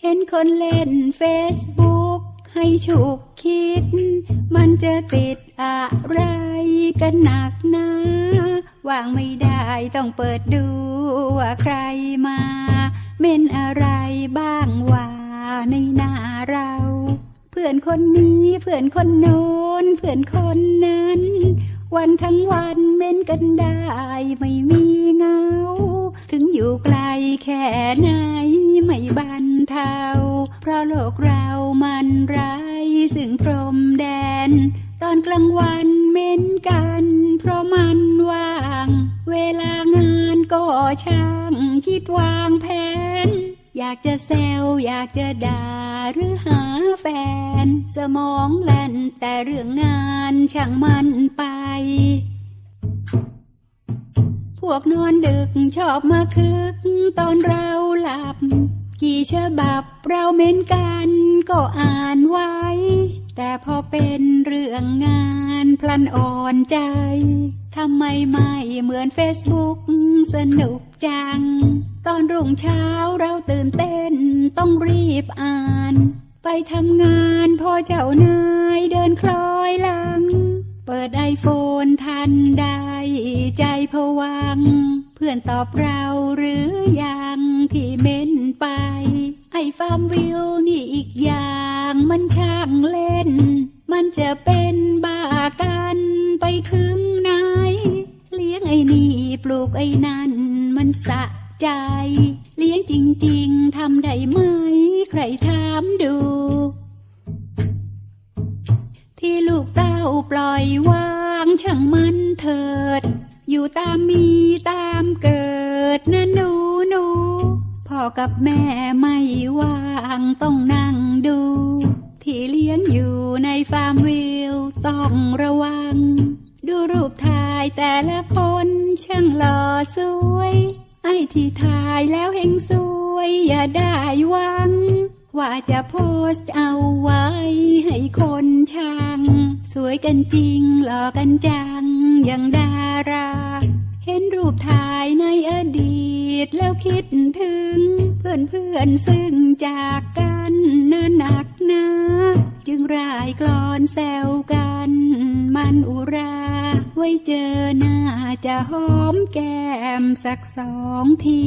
เห็นคนเล่นเฟซบุ๊กให้ฉุกคิด มันจะติดอะไรกันหนักหนาวางไม่ได้ต้องเปิดดูว่าใครมา เม่นอะไรบ้างว่าในหน้าเรา เพื่อนคนนี้เพื่อนคนโน้นเพื่อนคนนั้น วันทั้งวันเม้นกันได้ไม่มีเงา กเรามันไร้ซึ่งพรมแดน ตอนกลางวันเม้นกัน เพราะมันว่าง เวลางานก็ช่างคิดวางแผน อยากจะแซวอยากจะด่าหรือหาแฟน สมองแล่นแต่เรื่องงานช่างมันไปพวกนอนดึกชอบมาคึก ตอนเรา ฉบับเราเม้นกันก็อ่านไว้ แต่พอเป็นเรื่องงานพลันอ่อนใจทำไมไม่เหมือนเฟซบุ๊กสนุกจัง ตอนรุ่งเช้าเราตื่นเต้นต้องรีบอ่าน ไปทำงานพอเจ้านายเดินคล้อยหลัง เปิดไอโฟนทันได้ใจผวัง เพื่อนตอบเราหรือยังที่เม้น ไป ไอฟาร์มวิวนี่อีกอย่างมันช่างเล่น มันจะเป็นบ้ากันไปถึงไหน เลี้ยงไอ้นี่ปลูกไอ้นั่น มันสะใจ เลี้ยงจริง ๆทำได้ไหม ใครถามดู ที่ลูกเต้าปล่อยวางช่างมันเถิด อยู่ตามมีตามเกิดนะหนูหนู พ่อกับแม่ไม่ว่างต้องนั่งดูที่เลี้ยงอยู่ในฟาร์มวิวต้องระวัง ดูรูปถ่ายแต่ละคนช่างหล่อสวย ไอ้ที่ถ่ายแล้วเฮงสวย อย่าได้หวัง ว่าจะโพสต์เอาไว้ ให้คนช่าง สวยกันจริงหล่อกันจังอย่างดารา ดแล้วคิดถึง เพื่อนเพื่อนซึ่งจากกันน่าหนักหนาจึงรายกลอนแซวกัน มันอุรา ไว้เจอหน้าจะหอมแก้มสักสองที